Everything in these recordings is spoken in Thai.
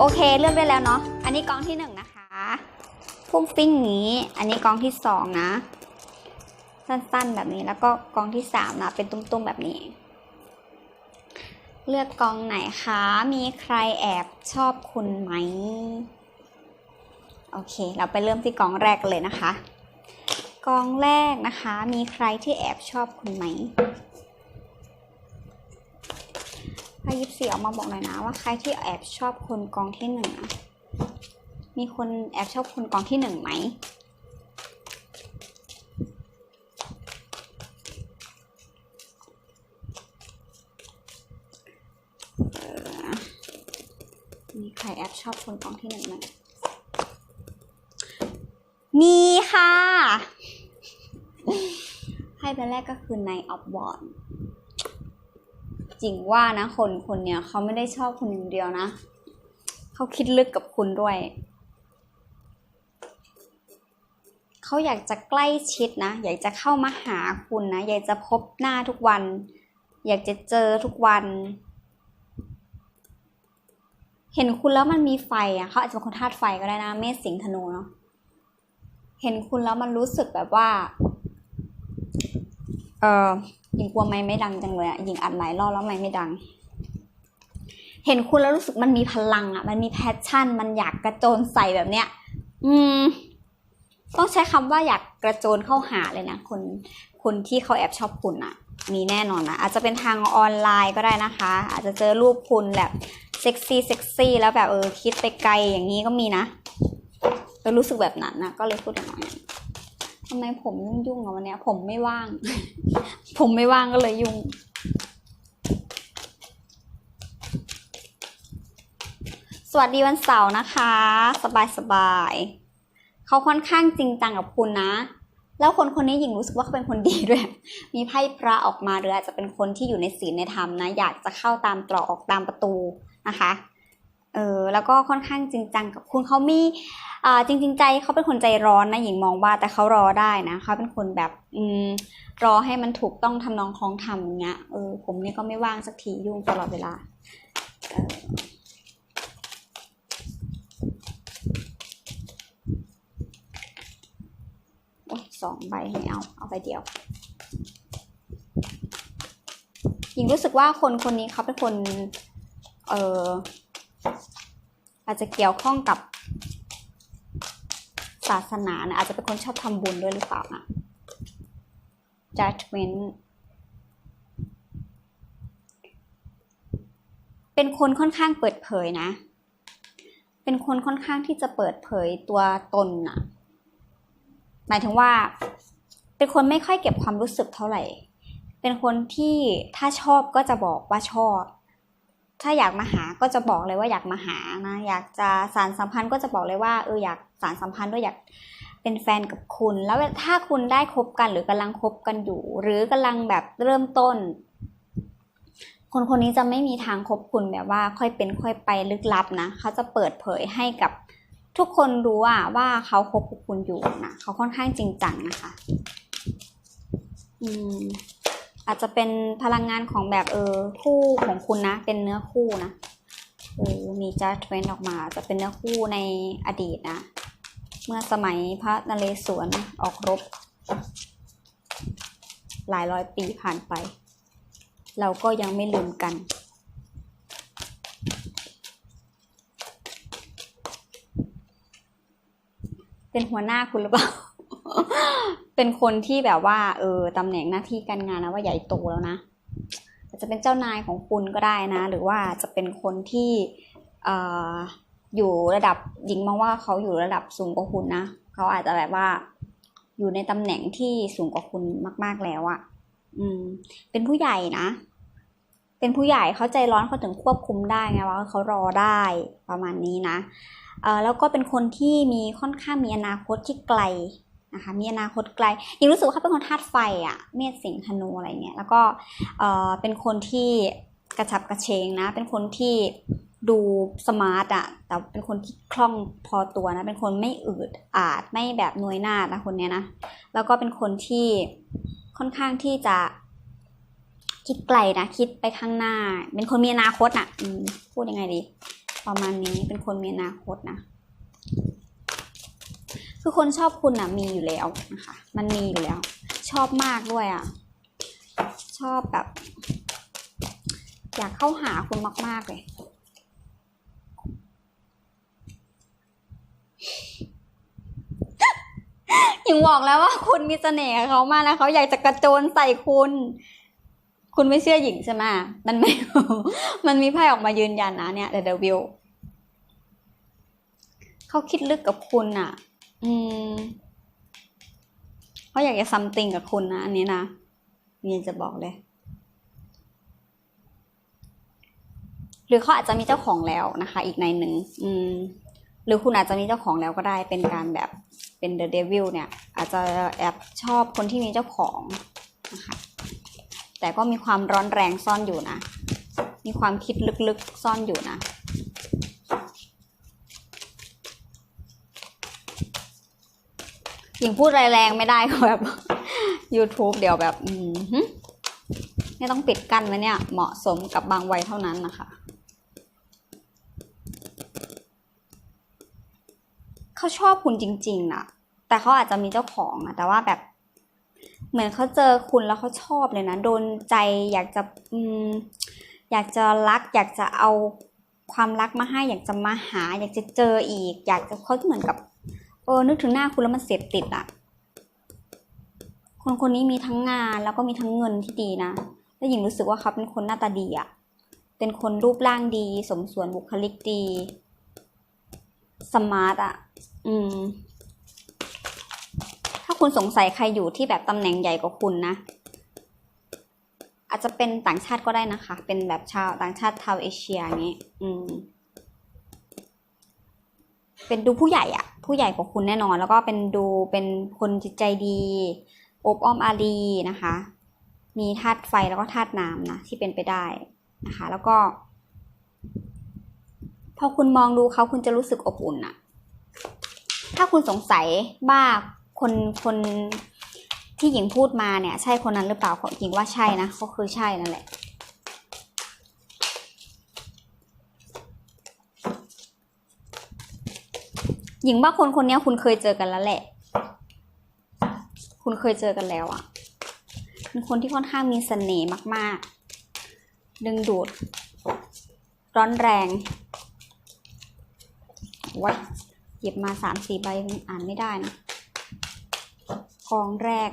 โอเคเลือกได้แล้วเนาะ อันนี้กองที่หนึ่งนะคะ พุ่มปิ้งนี้ อันนี้กองที่สองนะ สั้นๆแบบนี้ แล้วก็กองที่สามนะ เป็นตุ้มๆแบบนี้ เลือกกองไหนคะ มีใครแอบชอบคุณไหม โอเค เราไปเริ่มที่กองแรกเลยนะคะ กองแรกนะคะ มีใครที่แอบชอบคุณไหม พายิบสี่ออกมาบอกหน่อยนะว่าใครที่แอบชอบคนกองที่หนึ่งมีคนแอบชอบคนกองที่หนึ่งไหมมีใครแอบชอบคนกองที่หนึ่งไหมมีค่ะไพ่ใบแรกก็คือ Knight of Wands จริงว่านะคนคนเนี้ยเขาไม่ได้ชอบคุณอย่างเดียวนะ เขาคิดลึกกับคุณด้วย เขาอยากจะใกล้ชิดนะ อยากจะเข้ามาหาคุณนะ อยากจะพบหน้าทุกวัน อยากจะเจอทุกวัน เห็นคุณแล้วมันมีไฟอะเขาอาจจะเป็นคนธาตุไฟก็ได้นะ เมษสิงห์ธนูเนาะ เห็นคุณแล้วมันรู้สึกแบบว่า เออ หญิงกลัวไม่ไม่ดังจังเลยอะหญิงอัดหลายรอบแล้วไม่ไม่ดัง เห็นคุณแล้วรู้สึกมันมีพลังอะมันมีแพชชั่น มันอยากกระโจนใส่แบบเนี้ย อืม ต้องใช้คำว่าอยากกระโจนเข้าหาเลยนะคนคนที่เขาแอบชอบคุณอะมีแน่นอนนะอาจจะเป็นทางออนไลน์ก็ได้นะคะ อาจจะเจอรูปคุณแบบเซ็กซี่เซ็กซี่แล้วแบบเออคิดไปไกลอย่างนี้ก็มีนะเออรู้สึกแบบนั้นนะก็เลยพูดอย่าทำไมผมยุ่งๆอะวันนี้ผมไม่ว่าง ผมไม่ว่างก็เลยยุ่ง สวัสดีวันเสาร์นะคะ สบายสบายเขาค่อนข้างจริงจังกับคุณนะ แล้วคนคนนี้หญิงรู้สึกว่าเขาเป็นคนดีด้วย มีไพ่พระออกมาหรืออาจจะเป็นคนที่อยู่ในศีลในธรรมนะ อยากจะเข้าตามตรอกออกตามประตูนะคะ เออแล้วก็ค่อนข้างจริงจังกับคุณเขามีอ่าจริง ๆ ใจเขาเป็นคนใจร้อนนะหญิงมองว่าแต่เขารอได้นะเขาเป็นคนแบบอืมรอให้มันถูกต้องทำนองคล้องทำอย่างเงี้ยเออผมเนี่ยก็ไม่ว่างสักทียุ่งตลอดเวลาเออโอ้ยสองใบไม่เอาเอาใบเดียวหญิงรู้สึกว่าคนคนนี้เขาเป็นคน เออ อาจจะเกี่ยวข้องกับศาสนานะอาจจะเป็นคนชอบทำบุญด้วยหรือเปล่านะ judgment เป็นคนค่อนข้างเปิดเผยนะ เป็นคนค่อนข้างที่จะเปิดเผยตัวตนนะหมายถึงว่า เป็นคนไม่ค่อยเก็บความรู้สึกเท่าไหร่ เป็นคนที่ถ้าชอบก็จะบอกว่าชอบ ถ้าอยากมาหาก็จะบอกเลยว่าอยากมาหานะ อยากจะสารสัมพันธ์ก็จะบอกเลยว่าเอออยากสารสัมพันธ์ด้วยอยากเป็นแฟนกับคุณ แล้วถ้าคุณได้คบกันหรือกำลังคบกันอยู่ หรือกำลังแบบเริ่มต้น คนคนนี้จะไม่มีทางคบคุณแบบว่าค่อยเป็นค่อยไปลึกลับนะเขาจะเปิดเผยให้กับทุกคนรู้อะว่าเขาคบกับคุณอยู่นะเขาค่อนข้างจริงจังนะคะ อืม อาจจะเป็นพลังงานของแบบเออคู่ของคุณนะ เป็นเนื้อคู่นะเออมีจัดเวนออกมาจะเป็นเนื้อคู่ในอดีตนะ เมื่อสมัยพระนเรศวรออกรบ หลายร้อยปีผ่านไป เราก็ยังไม่ลืมกันเป็นหัวหน้าคุณหรือเปล่า เป็นคนที่แบบว่า เออตำแหน่งหน้าที่การงานนะว่าใหญ่โตแล้วนะอาจจะเป็นเจ้านายของคุณก็ได้นะ หรือว่าจะเป็นคนที่เอ่ออยู่ระดับหญิงมองว่าเขาอยู่ระดับสูงกว่าคุณนะเขาอาจจะแบบว่า อยู่ในตำแหน่งที่สูงกว่าคุณมาก ๆแล้วอะ่ะ อืม เป็นผู้ใหญ่นะเป็นผู้ใหญ่เขาใจร้อนเขาถึงควบคุมได้ไงว่าเขารอได้ประมาณนี้นะเอ่อแล้วก็เป็นคนที่มีค่อนข้างมีอนาคตที่ไกล นะคะมีอนาคตไกลยังรู้สึกว่าเขาเป็นคนธาตุไฟอะเมษสิงห์ธนูอะไรเงี้ยแล้วก็เอ่อเป็นคนที่กระฉับกระเฉงนะ เป็นคนที่ดูสมาร์ทอะแต่เป็นคนที่คล่องพอตัวนะ เป็นคนไม่อืดอาดไม่แบบนวยหน้านะคนเนี้ยนะ แล้วก็เป็นคนที่ค่อนข้างที่จะคิดไกลนะ คิดไปข้างหน้า เป็นคนมีอนาคตอะอืมพูดยังไงดี ประมาณนี้เป็นคนมีอนาคตนะ คือคนชอบคุณนะมีอยู่แล้วนะคะ มันมีอยู่แล้ว ชอบมากด้วยอะ ชอบแบบ อยากเข้าหาคุณมาก ๆ เลยยิงบอกแล้วว่าคุณมีเสน่ห์กับเขามากแล้วเขาอยากจะกระโจนใส่คุณ คุณไม่เชื่อหญิงใช่ไหมมันไม่ มันมีไพ่ออกมายืนยันนะเนี่ยเดวิลเขาคิดลึกกับคุณอะ อืมเขาอยากจะซัมติงกับคุณนะอันนี้นะมีจะบอกเลย หรือเขาอาจจะมีเจ้าของแล้วนะคะ อีกในหนึ่งอืม หรือคุณอาจจะมีเจ้าของแล้วก็ได้เป็นการแบบเป็นเดอะเดวิลเนี่ย อาจจะแอบชอบคนที่มีเจ้าของนะคะแต่ก็มีความร้อนแรงซ่อนอยู่นะ มีความคิดลึกๆซ่อนอยู่นะ ยิงพูดแรงๆไม่ได้ก็แบบ YouTube เดี๋ยวแบบอืมไม่ต้องปิดกั้นไว้เนี่ย เหมาะสมกับบางวัยเท่านั้นนะคะ เขาชอบคุณจริง ๆนะแต่เขาอาจจะมีเจ้าของนะแต่ว่าแบบ เหมือนเขาเจอคุณแล้วเขาชอบเลยนะ โดนใจอยากจะอืมอยากจะรัก อยากจะเอาความรักมาให้ อยากจะมาหา อยากจะเจออีก อยากจะเขาเหมือนกับ เออนึกถึงหน้าคุณแล้วมันเสพติดอะคนคนนี้มีทั้งงานแล้วก็มีทั้งเงินที่ดีนะแล้วหญิงรู้สึกว่าเขาเป็นคนหน้าตาดีอะเป็นคนรูปร่างดี สมส่วนบุคลิกดีสมาร์ทอะอืม ถ้าคุณสงสัยใครอยู่ที่แบบตำแหน่งใหญ่กว่าคุณนะ อาจจะเป็นต่างชาติก็ได้นะคะ เป็นแบบชาวต่างชาติชาวเอเชียอย่างนี้ อืม เป็นดูผู้ใหญ่อะผู้ใหญ่กว่าคุณแน่นอน แล้วก็เป็นดูเป็นคนจิตใจดีอบอ้อมอารีนะคะ มีธาตุไฟแล้วก็ธาตุน้ำนะที่เป็นไปได้นะคะ แล้วก็ พอคุณมองดูเขาคุณจะรู้สึกอบอุ่นอะถ้าคุณสงสัยว่าคนคนที่หญิงพูดมาเนี่ย ใช่คนนั้นหรือเปล่าหญิงว่าใช่นะก็คือใช่นั่นแหละ หญิงว่าคนคนนี้คุณเคยเจอกันแล้วแหละ คุณเคยเจอกันแล้วอะ่ะเป็นคนที่ค่อนข้างมีเสน่ห์มาก ๆ ดึงดูด ร้อนแรงวัดหยิบมาสามสี่ใบอ่านไม่ได้นะกองแรก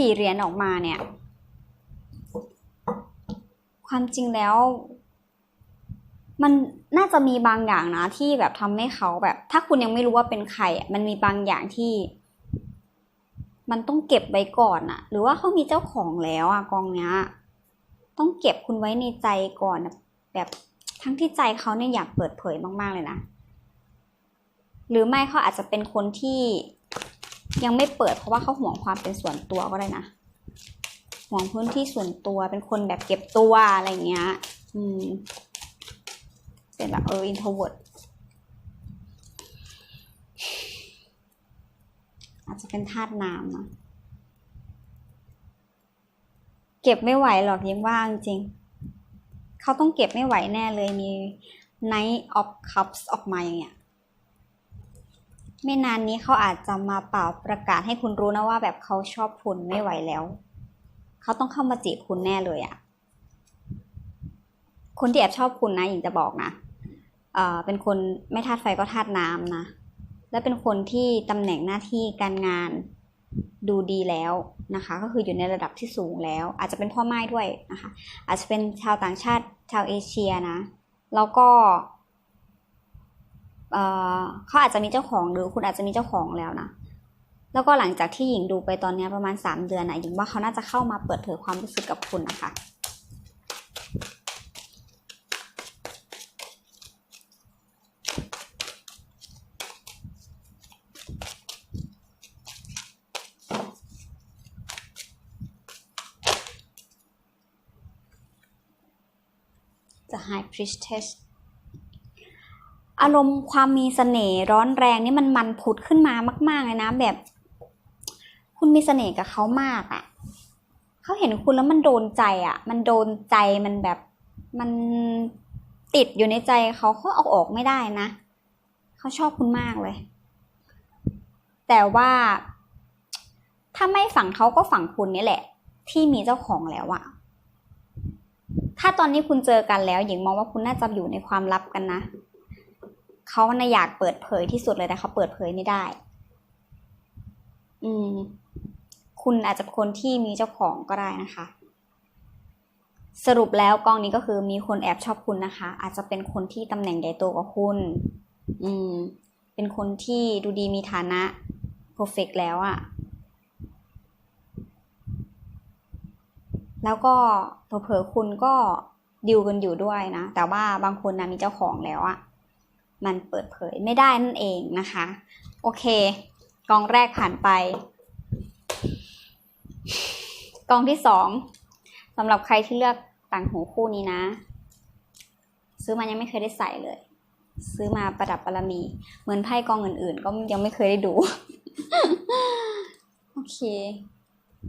สี่เหรียญออกมาเนี่ย ความจริงแล้ว มันน่าจะมีบางอย่างนะที่แบบทำให้เขาแบบ ถ้าคุณยังไม่รู้ว่าเป็นใครอะมันมีบางอย่างที่ มันต้องเก็บไว้ก่อนอะหรือว่าเขามีเจ้าของแล้วอะกองเนี้ย ต้องเก็บคุณไว้ในใจก่อนแบบทั้งที่ใจเขาเนี่ยอยากเปิดเผยมาก ๆ เลยนะ หรือไม่เขาอาจจะเป็นคนที่ ยังไม่เปิดเพราะว่าเขาห่วงความเป็นส่วนตัวก็ได้นะห่วงพื้นที่ส่วนตัวเป็นคนแบบเก็บตัวอะไรเงี้ย อืม เป็นแบบเอออินโทรเวิร์ดอาจจะเป็นธาตุน้ำนะเก็บไม่ไหวหรอกยังว่างจริง เขาต้องเก็บไม่ไหวแน่เลยมี night of Cups ออกมาอย่างเงี้ย ไม่นานนี้เขาอาจจะมาเป่าประกาศให้คุณรู้นะว่าแบบเขาชอบคุณไม่ไหวแล้ว เขาต้องเข้ามาจีบคุณแน่เลยอะคนที่แอบชอบคุณนะหญิงจะบอกนะเออเป็นคนไม่ธาตุไฟก็ธาตุน้ำนะ และเป็นคนที่ตำแหน่งหน้าที่การงานดูดีแล้วนะคะ ก็คืออยู่ในระดับที่สูงแล้ว อาจจะเป็นพ่อไม้ด้วยนะคะ อาจจะเป็นชาวต่างชาติชาวเอเชียนะ แล้วก็ เขาอาจจะมีเจ้าของหรือคุณอาจจะมีเจ้าของแล้วนะ แล้วก็หลังจากที่หญิงดูไปตอนนี้ประมาณ 3 เดือนนะหญิงว่าเขาน่าจะเข้ามาเปิดเผยความรู้สึกกับคุณนะคะ The High Priestess อารมณ์ความมีเสน่ห์ร้อนแรงนี่มันมันผุดขึ้นมามากๆเลยนะ แบบ คุณมีเสน่ห์กับเขามากอะ่ะเขาเห็นคุณแล้วมันโดนใจอะ่ะ มันโดนใจมันแบบมันติดอยู่ในใจเขาเขาเอาออกไม่ได้นะเขาชอบคุณมากเลย แต่ว่าถ้าไม่ฝั่งเขาก็ฝั่งคุณนี่แหละ ที่มีเจ้าของแล้วอะถ้าตอนนี้คุณเจอกันแล้วหญิงมองว่าคุณน่าจะอยู่ในความลับกันนะ เขาในอยากเปิดเผยที่สุดเลยแต่เขาเปิดเผยไม่ได้ อืม คุณอาจจะเป็นคนที่มีเจ้าของก็ได้นะคะ สรุปแล้วกองนี้ก็คือมีคนแอบชอบคุณนะคะ อาจจะเป็นคนที่ตำแหน่งใหญ่โตกว่าคุณ อืม เป็นคนที่ดูดีมีฐานะ perfect แล้วอะแล้วก็เผลอๆคุณก็ดิวกันอยู่ด้วยนะ แต่ว่าบางคนนะมีเจ้าของแล้วอะ มันเปิดเผยไม่ได้นั่นเองนะคะ โอเค กองแรกผ่านไป กองที่สองสำหรับใครที่เลือกต่างหูคู่นี้นะ ซื้อมายังไม่เคยได้ใส่เลย ซื้อมาประดับประมี เหมือนไพ่กองอื่นๆ ก็ยังไม่เคยได้ดู โอเค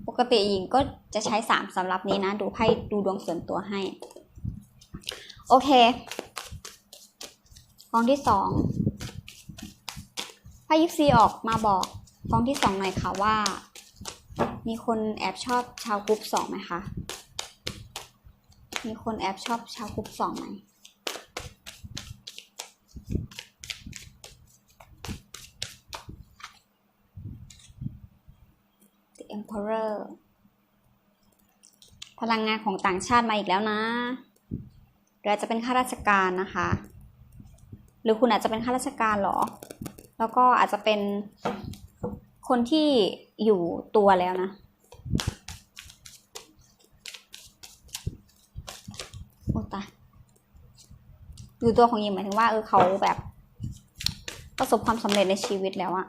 ปกติหญิงก็จะใช้สามสำหรับนี้นะ ดูไพ่ดูดวงส่วนตัวให้ โอเค กองที่สองพ่ยิปซีออกมาบอกกองที่สองหน่อยค่ะว่า มีคนแอบชอบชาวกรุ๊ปสองไหมคะ มีคนแอบชอบชาวกรุ๊ปสองไหม The Emperor พลังงานของต่างชาติมาอีกแล้วนะหรืออาจะเป็นข้าราชการนะคะ หรือคุณอาจจะเป็นข้าราชการหรอ แล้วก็อาจจะเป็นคนที่อยู่ตัวแล้วนะโอ้ตายอยู่ตัวของยิมหมายถึงว่าเออเขาแบบประสบความสำเร็จในชีวิตแล้วอะ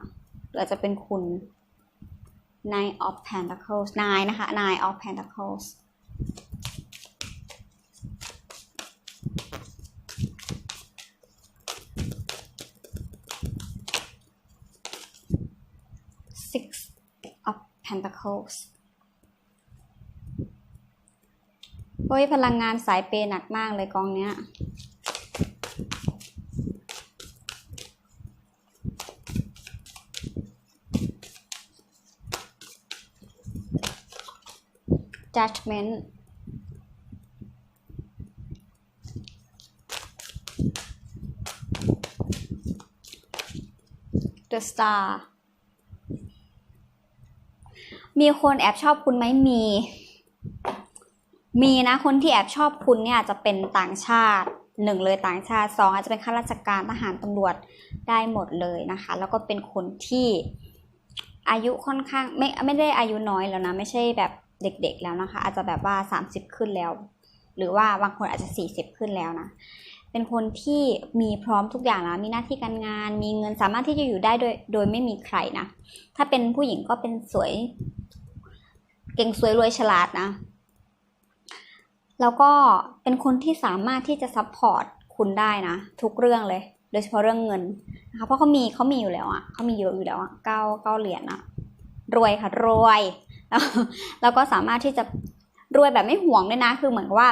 หรืออาจจะเป็นคุณ Nine of Pentacles Nine นะคะ Nine of Pentacles Six of Pentacles เฮ้ยพลังงานสายเปย์หนักมากเลยกองเนี้ย judgment the star มีคนแอบชอบคุณไหมมี มีนะคนที่แอบชอบคุณเนี่ยอาจจะเป็นต่างชาติหนึ่งเลยต่างชาติสองอาจจะเป็นข้าราชการทหารตำรวจได้หมดเลยนะคะ แล้วก็เป็นคนที่อายุค่อนข้างไม่ไม่ได้อายุน้อยแล้วนะ ไม่ใช่แบบเด็กๆแล้วนะคะ อาจจะแบบว่า 30 ขึ้นแล้ว หรือว่าบางคนอาจจะ 40 ขึ้นแล้วนะ เป็นคนที่มีพร้อมทุกอย่างแล้ว มีหน้าที่การงาน มีเงินสามารถที่จะอยู่ได้โดยโดยไม่มีใครนะ ถ้าเป็นผู้หญิงก็เป็นสวย เก่งสวยรวยฉลาดนะ แล้วก็เป็นคนที่สามารถที่จะซัพพอร์ตคุณได้นะ ทุกเรื่องเลย โดยเฉพาะเรื่องเงินนะคะเพราะเขามีเขามีอยู่แล้วอะ่ะเขามีเยอะอยู่แล้วอะ่ะเก้าเก้าเหรียญอะรวยค่ะรวยแล้วแล้วก็สามารถที่จะรวยแบบไม่ห่วงด้วยนะ คือเหมือนกับว่า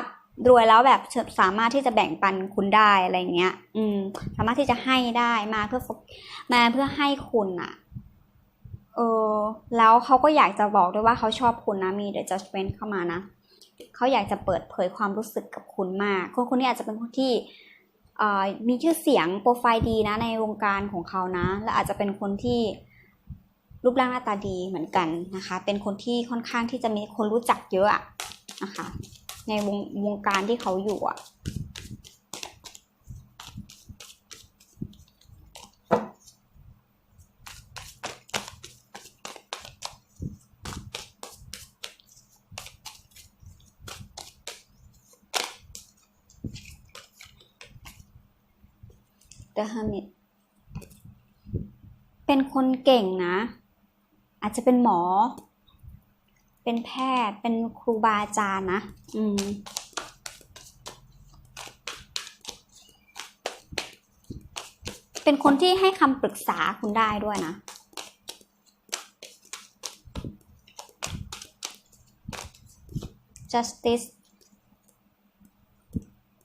รวยแล้วแบบสามารถที่จะแบ่งปันคุณได้อะไรเงี้ย อืม สามารถที่จะให้ได้มาเพื่อมาเพื่อให้คุณอะ เออแล้วเขาก็อยากจะบอกด้วยว่าเขาชอบคุณนะมี the judgment เข้ามานะเขาอยากจะเปิดเผยความรู้สึกกับคุณมากคนคนนี้อาจจะเป็นคนที่มีชื่อเสียงโปรไฟล์ดีนะในวงการของเขานะ และอาจจะเป็นคนที่รูปร่างหน้าตาดีเหมือนกันนะคะ เป็นคนที่ค่อนข้างที่จะมีคนรู้จักเยอะอะนะคะ ในวงวงการที่เขาอยู่อะ The Hermit เป็นคนเก่งนะ อาจจะเป็นหมอ เป็นแพทย์ เป็นครูบาอาจารย์นะ อืมเป็นคนที่ให้คำปรึกษาคุณได้ด้วยนะ justice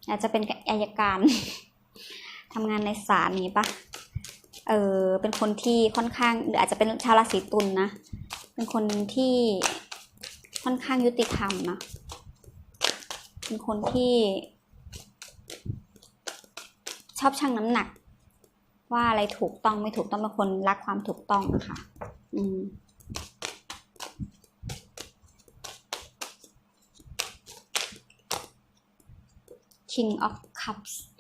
อาจจะเป็นอายการ ทำงานในศาลนี้ปะเออเป็นคนที่ค่อนข้างหรืออาจจะเป็นชาวราศีตุลนนะเป็นคนที่ค่อนข้างยุติธรรมนะเป็นคนที่ ชอบชั่งน้ำหนัก ว่าอะไรถูกต้องไม่ถูกต้องเป็นคนรักความถูกต้องนะคะอืม King of Cups อ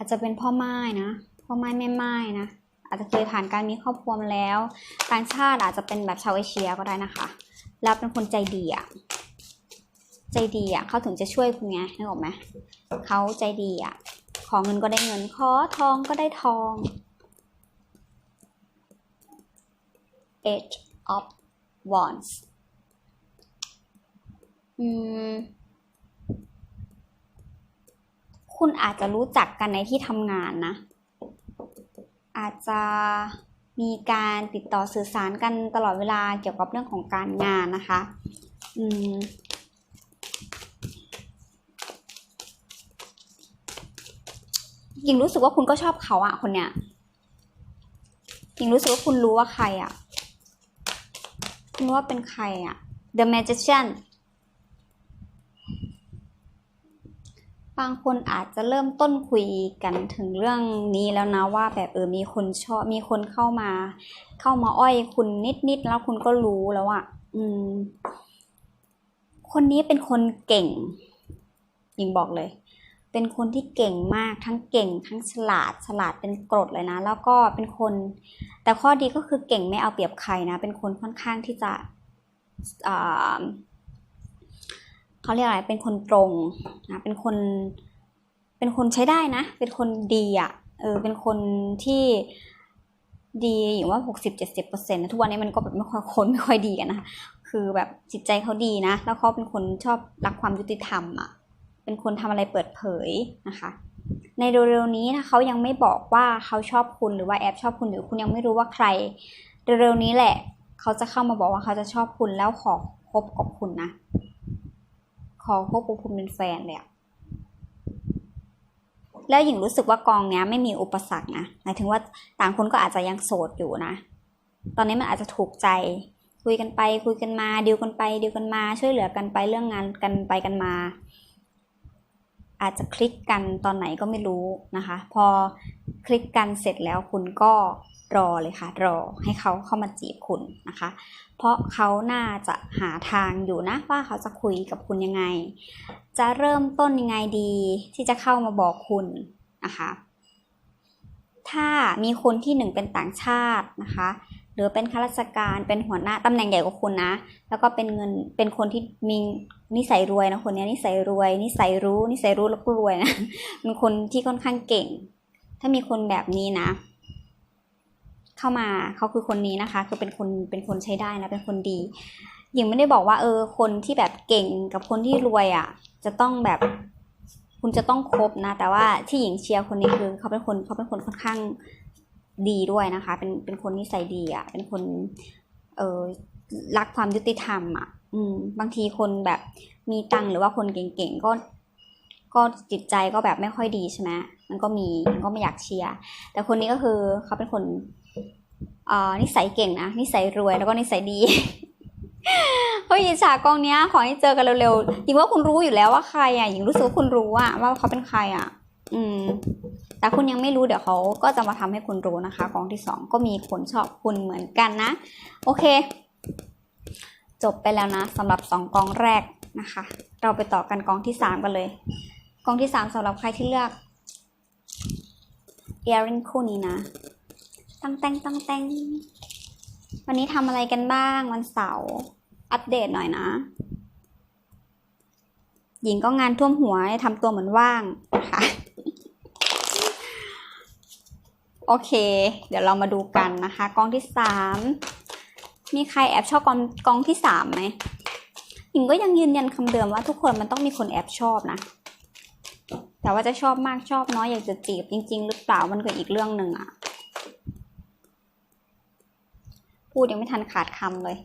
าจจะเป็นพ่อไม้นะ พ่อไม้แม่ไม้นะ อาจจะเคยผ่านการมีครอบครัวมาแล้ว ต่างชาติอาจจะเป็นแบบชาวเอเชียก็ได้นะคะ แล้วเป็นคนใจดีอะใจดีอะเขาถึงจะช่วยคุณไงนึกออกไหมเขาใจดีอะขอเงินก็ได้เงิน ขอทองก็ได้ทอง Eight of Wands อืม คุณอาจจะรู้จักกันในที่ทำงานนะ อาจจะมีการติดต่อสื่อสารกันตลอดเวลาเกี่ยวกับเรื่องของการงานนะคะ อืมหญิงรู้สึกว่าคุณก็ชอบเขาอะคนเนี้ยหญิงรู้สึกว่าคุณรู้ว่าใครอะคุณรู้ว่าเป็นใครอะ The Magician บางคนอาจจะเริ่มต้นคุยกันถึงเรื่องนี้แล้วนะว่าแบบเออมีคนชอบมีคนเข้ามา เข้ามาอ้อยคุณนิดๆแล้วคุณก็รู้แล้วอะอืม คนนี้เป็นคนเก่งยิงบอกเลย เป็นคนที่เก่งมากทั้งเก่ง ทั้งฉลาดฉลาดเป็นกรดเลยนะ แล้วก็เป็นคน แต่ข้อดีก็คือเก่งไม่เอาเปรียบใครนะ เป็นคนค่อนข้างที่จะอ่า เขาเรียกอะไรเป็นคนตรงนะเป็นคนเป็นคนใช้ได้นะ เป็นคนดีอะ่ะเออเป็นคนที่ดีอย่างว่าหกสิบเจ็ดสิบเปอร์เซ็นต์ทุกวันนี้มันก็แบบไม่ค่อยคนไม่ค่อยดีกันนะคะคือแบบจิตใจเขาดีนะ แล้วเขาเป็นคนชอบรักความยุติธรรมอะ่ะเป็นคนทำอะไรเปิดเผยนะคะ ในเร็วๆนี้ถ้าเขายังไม่บอกว่าเขาชอบคุณหรือว่าแอบชอบคุณหรือคุณยังไม่รู้ว่าใครเร็วๆนี้แหละ เขาจะเข้ามาบอกว่าเขาจะชอบคุณแล้วขอคบกับคุณนะ ขอคบกับคุณเป็นแฟนเลยอะแล้วหญิงรู้สึกว่ากองเนี้ยไม่มีอุปสรรคนะหมายถึงว่าต่างคนก็อาจจะยังโสดอยู่นะ ตอนนี้มันอาจจะถูกใจ คุยกันไปคุยกันมาดีลกันไปดีลกันมาช่วยเหลือกันไปเรื่องงานกันไปกันมา อาจจะคลิกกันตอนไหนก็ไม่รู้นะคะ พอคลิกกันเสร็จแล้วคุณก็ รอเลยค่ะ รอให้เขาเข้ามาจีบคุณนะคะ เพราะเขาน่าจะหาทางอยู่นะว่าเขาจะคุยกับคุณยังไง จะเริ่มต้นยังไงดีที่จะเข้ามาบอกคุณนะคะ ถ้ามีคนที่หนึ่งเป็นต่างชาตินะคะ หรือเป็นข้าราชการเป็นหัวหน้าตำแหน่งใหญ่กว่าคุณนะ แล้วก็เป็นเงินเป็นคนที่มีนิสัยรวยนะคนนี้นิสัยรวย นิสัยรู้ นิสัยรู้แล้วก็รวยนะเป็นคนที่ค่อนข้างเก่ง ถ้ามีคนแบบนี้นะ เข้ามาเขาคือคนนี้นะคะ คือเป็นคนเป็นคนใช้ได้นะเป็นคนดีหญิงไม่ได้บอกว่าเออ คนที่แบบเก่งกับคนที่รวยอะ จะต้องแบบคุณจะต้องคบนะ แต่ว่าที่หญิงเชียร์คนนี้คือเขาเป็นคนเขาเป็นคนค่อนข้างดีด้วยนะคะ เป็นเป็นคนนิสัยดีอะ เป็นคน เออรักความยุติธรรมอะ อืม บางทีคนแบบมีตังหรือว่าคนเก่งๆก็ก็จิตใจก็แบบไม่ค่อยดีใช่ไหมมันก็มีมันก็ไม่อยากเชียร์ แต่คนนี้ก็คือเขาเป็นคน นิสัยเก่งนะ นิสัยรวยแล้วก็นิสัยดีเฮ้ยอิจฉากองเนี้ย ขอให้เจอกันเร็วๆหญิงว่าคุณรู้อยู่แล้วว่าใครอะหญิงรู้สึกว่าคุณรู้อะว่าเขาเป็นใครอะ อืม แต่คุณยังไม่รู้เดี๋ยวเขาก็จะมาทำให้คุณรู้นะคะ กองที่สองก็มีคนชอบคุณเหมือนกันนะ โอเค จบไปแล้วนะสำหรับสองกองแรกนะคะ เราไปต่อกันกองที่สามกันเลย กองที่สามสำหรับใครที่เลือกเอริงคู่นี้นะ ตั้งแต่งตั้งแต่งวันนี้ทำอะไรกันบ้างวันเสาร์อัปเดตหน่อยนะ หญิงก็งานท่วมหัวทำตัวเหมือนว่างนะคะโอเค เดี๋ยวเรามาดูกันนะคะ กองที่สามมีใครแอบชอบกองกองที่สามไหมหญิงก็ยังยืนยันคำเดิมว่าทุกคนมันต้องมีคนแอบชอบนะ แต่ว่าจะชอบมากชอบน้อยอยากจะจีบจริง ๆ หรือเปล่ามันก็อีกเรื่องหนึ่งอะ พูดยังไม่ทันขาดคำเลย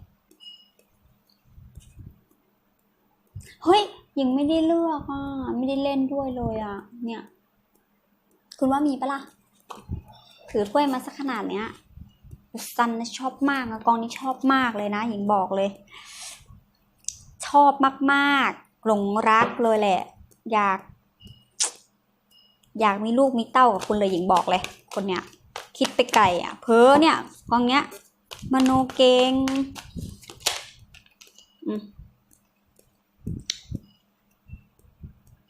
เฮ้ย ยังไม่ได้เลือกอะ ไม่ได้เล่นด้วยเลยอะ เนี่ย คุณว่ามีปะล่ะ ถือถ้วยมาสักขนาดเนี้ยซันนะชอบมากนะกองนี้ชอบมากเลยนะหญิงบอกเลย ชอบมากๆ หลงรักเลยแหละ อยาก อยากมีลูกมีเต้ากับคุณเลยหญิงบอกเลย คนเนี้ย คิดไปไกลอะ เพ้อเนี่ยกองเนี้ย มโนเกง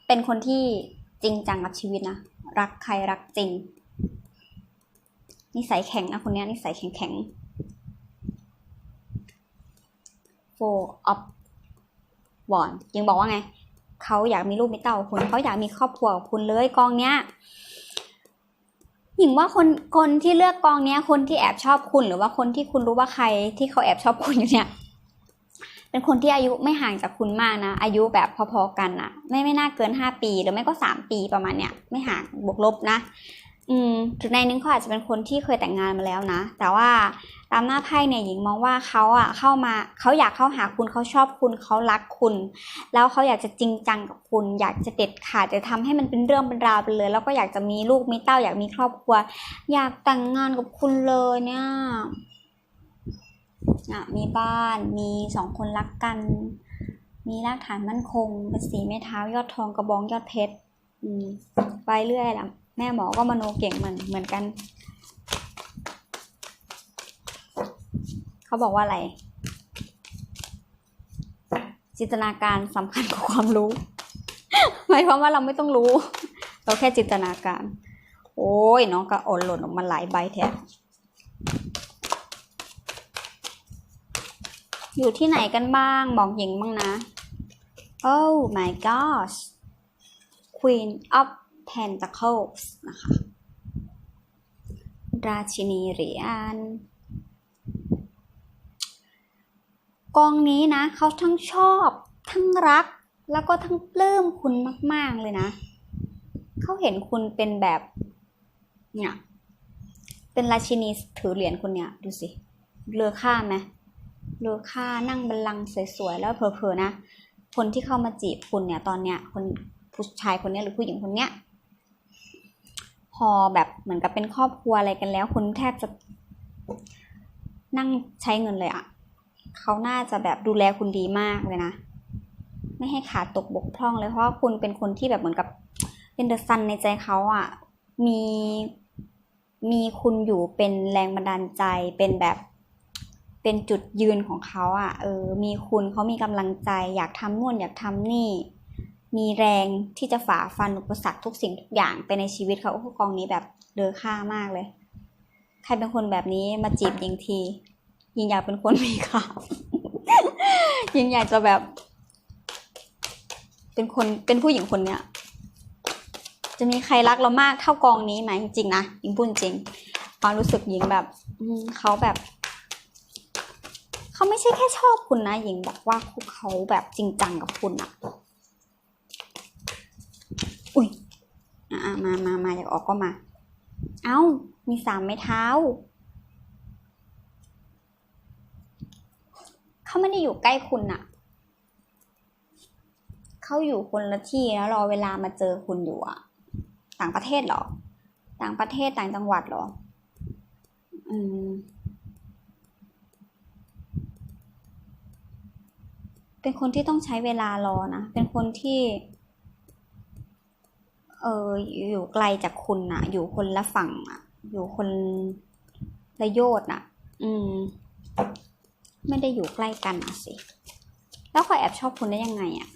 เป็นคนที่จริงจังกับชีวิตนะ รักใครรักจริง นิสัยแข็งนะคนนี้นิสัยแข็งแข็ง four of วอนยังบอกว่าไง เขาอยากมีลูกมีเต้าคุณ เขาอยากมีครอบครัวคุณเลยกองเนี้ย หญิงว่าคนคนที่เลือกกองเนี้ย คนที่แอบชอบคุณหรือว่าคนที่คุณรู้ว่าใครที่เขาแอบชอบคุณอยู่เนี่ย เป็นคนที่อายุไม่ห่างจากคุณมากนะ อายุแบบพอๆกันนะไม่ไม่น่าเกินห้าปีหรือไม่ก็สามปีประมาณเนี้ยไม่ห่างบวกลบนะ อืมถึงในนึงเขาอาจจะเป็นคนที่เคยแต่งงานมาแล้วนะ แต่ว่าตามหน้าไพ่เนี่ยหญิงมองว่าเขาอะเข้ามาเขาอยากเข้าหาคุณเขาชอบคุณเขารักคุณ แล้วเขาอยากจะจริงจังกับคุณ อยากจะเด็ดขาดจะทำให้มันเป็นเรื่องเป็นราวไปเลย แล้วก็อยากจะมีลูกมีเต้าอยากมีครอบครัว อยากแต่งงานกับคุณเลยเนี่ยอะมีบ้านมีสองคนรักกัน มีรากฐานมั่นคงเป็นสีไม้เท้ายอดทองกระบองยอดเพชรอืมไปเรื่อยแหละ แม่หมอก็มโนเก่งเหมือนเหมือนกัน เขาบอกว่าอะไร จินตนาการสำคัญกว่าความรู้หมายความว่าเราไม่ต้องรู้ เราแค่จินตนาการ โอ้ยน้องก็อ่อนหล่นออกมาหลายใบแท้อยู่ที่ไหนกันบ้างบอกหญิงบ้างนะ Oh my gosh Queen of Pentacles นะคะ ราชินีเหรียญกองนี้นะเขาทั้งชอบทั้งรักแล้วก็ทั้งปลื้มคุณมาก ๆ เลยนะ เขาเห็นคุณเป็นแบบ เนี่ย เป็นราชินีถือเหรียญคนเนี่ย ดูสิ เลือค่าไหมเลือค่านั่งบัลลังก์สวย ๆ แล้วเผลอๆนะ คนที่เข้ามาจีบคุณเนี่ย ตอนเนี้ย คนผู้ชายคนเนี้ยหรือผู้หญิงคนเนี้ย พอแบบเหมือนกับเป็นครอบครัวอะไรกันแล้ว คุณแทบจะนั่งใช้เงินเลยอะเขาน่าจะแบบดูแลคุณดีมากเลยนะ ไม่ให้ขาดตกบกพร่องเลยเพราะคุณเป็นคนที่แบบเหมือนกับเป็นเดอะซันในใจเขาอะมีมีคุณอยู่เป็นแรงบันดาลใจเป็นแบบเป็นจุดยืนของเขาอะเออ มีคุณเขามีกำลังใจ อยากทำนู่นอยากทำนี่ มีแรงที่จะฝ่าฟันอุปสรรคทุกสิ่งทุกอย่างไปในชีวิตเขาโอ้กองนี้แบบเลอค่ามากเลย ใครเป็นคนแบบนี้มาจีบยิงที ยิงอยากเป็นคนมีข่าวยิงอยากจะแบบ เป็นคนเป็นผู้หญิงคนเนี้ยจะมีใครรักเรามากเท่ากองนี้ไหมจริงนะยิงพูดจริงความรู้สึกยิงแบบอืเขาแบบเขาไม่ใช่แค่ชอบคุณนะหญิงบอกว่าเขาแบบจริงจังกับคุณอะอุ้ย อ่ามามามาอยากออกก็มา เอ้า มีสามไม้เท้า เขาไม่ได้อยู่ใกล้คุณอะเขาอยู่คนละที่แล้วรอเวลามาเจอคุณอยู่อะต่างประเทศหรอ ต่างประเทศต่างจังหวัดหรอ อืม เป็นคนที่ต้องใช้เวลารอนะ เป็นคนที่ เอออยู่ไกลจากคุณนะอยู่คนละฝั่งอะอยู่คนละโยชน์น่ะอืม ไม่ได้อยู่ใกล้กันนะสิ แล้วเขาแอบชอบคุณได้ยังไงอะ่ะ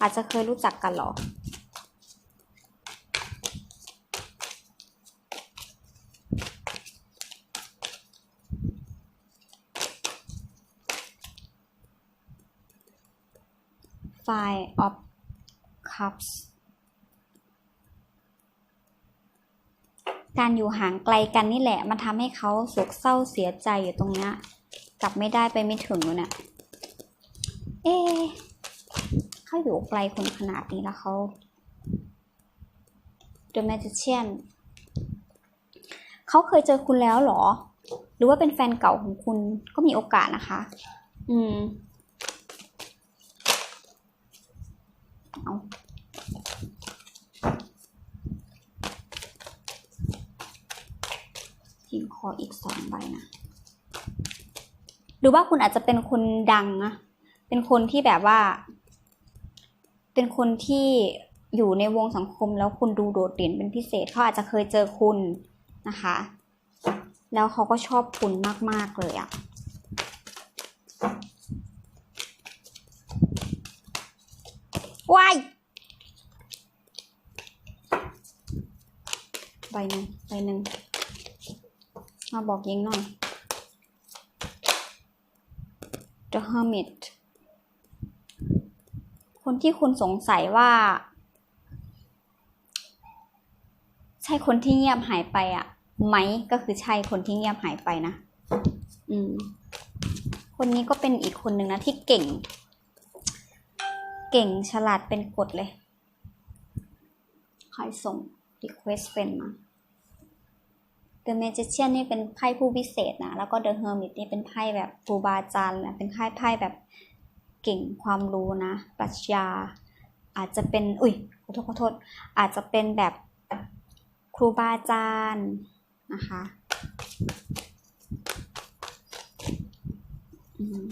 อาจจะเคยรู้จักกันเหรอ Five of Cups การอยู่ห่างไกลกันนี่แหละ มันทำให้เขาโศกเศร้าเสียใจอยู่ตรงเนี้ยกลับไม่ได้ไปไม่ถึงเลยเนี่ยเอ๊ะเขาอยู่ไกลคนขนาดนี้แล้วเขา The Magician เขาเคยเจอคุณแล้วหรอ หรือว่าเป็นแฟนเก่าของคุณก็มีโอกาสนะคะ อืม เอาิงขออีกสองใบนะหรือว่าคุณอาจจะเป็นคนดังนะเป็นคนที่แบบว่า เป็นคนที่อยู่ในวงสังคมแล้วคุณดูโดดเด่นเป็นพิเศษเขาอาจจะเคยเจอคุณนะคะ แล้วเขาก็ชอบคุณมาก ๆ เลยอะว้ายใบหนึ่งใบหนึ่ง มาบอกยิงหน่อย The Hermit คนที่คุณสงสัยว่า ใช่คนที่เงียบหายไปอะ่ะไหมก็คือใช่คนที่เงียบหายไปนะ อืม คนนี้ก็เป็นอีกคนหนึ่งนะที่เก่ง เก่งฉลาดเป็นกฎเลย ใครส่ง request เป็นมา The Magician นี่เป็นไพ่ผู้พิเศษนะ แล้วก็ The Hermit นี่เป็นไพ่แบบครูบาอาจารย์นะเป็นไพ่ไพ่แบบเก่งความรู้นะ ปรัชญา อาจจะเป็น อุ้ยขอโทษขอโทษ อาจจะเป็นแบบครูบาอาจารย์นะคะอืม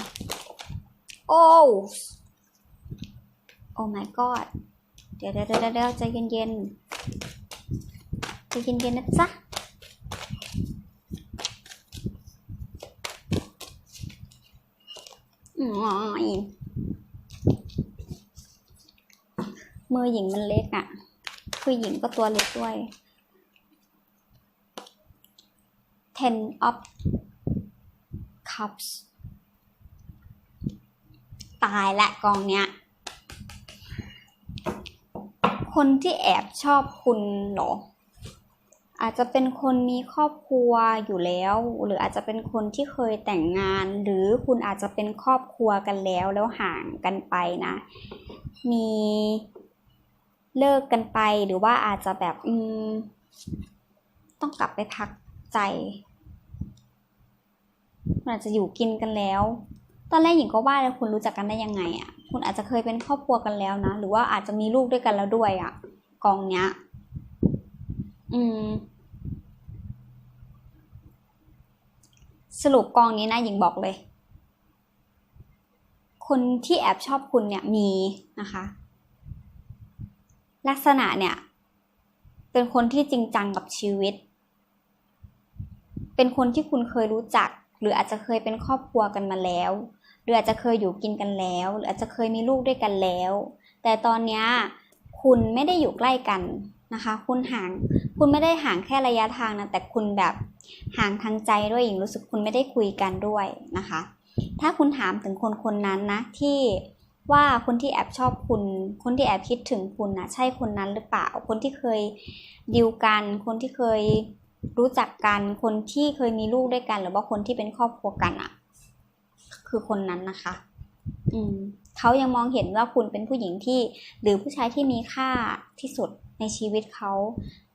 โอ้โอ้ my god เดี๋ยวเดี๋ยวเดี๋ยวเดี๋ยวใจเย็นๆใจเย็นๆนะจ๊ะ อืมอ๋อมือหญิงมันเล็กอะ่ะ คือหญิงก็ตัวเล็กด้วย ten of cups ตายละกองเนี้ย คนที่แอบชอบคุณเหรอ อาจจะเป็นคนมีครอบครัวอยู่แล้ว หรืออาจจะเป็นคนที่เคยแต่งงาน หรือคุณอาจจะเป็นครอบครัวกันแล้วแล้วห่างกันไปนะ มีเลิกกันไปหรือว่าอาจจะแบบอืมต้องกลับไปพักใจมันอาจจะอยู่กินกันแล้ว ตอนแรกหญิงก็ว่าแล้วคุณรู้จักกันได้ยังไงอะ่ะ คุณอาจจะเคยเป็นครอบครัวกันแล้วนะ หรือว่าอาจจะมีลูกด้วยกันแล้วด้วยอะ่ะ กองเนี้ย อืม สรุปกองนี้นะหญิงบอกเลย คนที่แอบชอบคุณเนี่ยมีนะคะ ลักษณะเนี่ย เป็นคนที่จริงจังกับชีวิต เป็นคนที่คุณเคยรู้จัก หรืออาจจะเคยเป็นครอบครัวกันมาแล้ว หรืออาจจะเคยอยู่กินกันแล้ว หรืออาจจะเคยมีลูกด้วยกันแล้ว แต่ตอนนี้คุณไม่ได้อยู่ใกล้กันนะคะ คุณห่างคุณไม่ได้ห่างแค่ระยะทางนะแต่คุณแบบห่างทางใจด้วยหญิงรู้สึกคุณไม่ได้คุยกันด้วยนะคะ ถ้าคุณถามถึงคนคนนั้นนะที่ว่าคนที่แอบชอบคุณ คนที่แอบคิดถึงคุณนะใช่คนนั้นหรือเปล่า คนที่เคยดิวกัน คนที่เคยรู้จักกัน คนที่เคยมีลูกด้วยกัน หรือว่าคนที่เป็นครอบครัวกันอะคือคนนั้นนะคะ อืม เขายังมองเห็นว่าคุณเป็นผู้หญิงที่ หรือผู้ชายที่มีค่าที่สุดในชีวิตเขา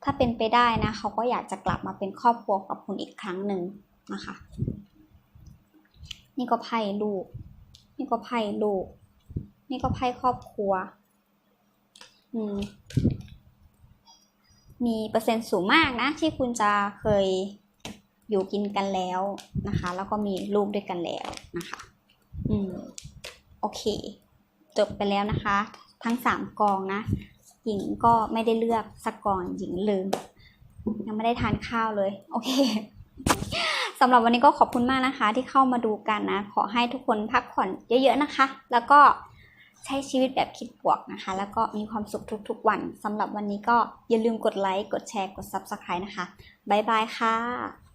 ถ้าเป็นไปได้นะเขาก็อยากจะกลับมาเป็นครอบครัวกับคุณอีกครั้งหนึ่งนะคะ นี่ก็ไพ่ลูก นี่ก็ไพ่ลูก นี่ก็ไพ่ครอบครัว อืม มีเปอร์เซ็นต์สูงมากนะ ที่คุณจะเคยอยู่กินกันแล้วนะคะ แล้วก็มีลูกด้วยกันแล้วนะคะ อืม โอเค จบไปแล้วนะคะ ทั้งสามกองนะ หญิงก็ไม่ได้เลือกสักกองหญิงลืม ยังไม่ได้ทานข้าวเลย โอเคสำหรับวันนี้ก็ขอบคุณมากนะคะ ที่เข้ามาดูกันนะ ขอให้ทุกคนพักผ่อนเยอะๆนะคะ แล้วก็ใช้ชีวิตแบบคิดบวกนะคะ แล้วก็มีความสุขทุกๆวันสำหรับวันนี้ก็อย่าลืมกดไลค์ กดแชร์ กด Subscribe นะคะ บ๊ายบายค่ะ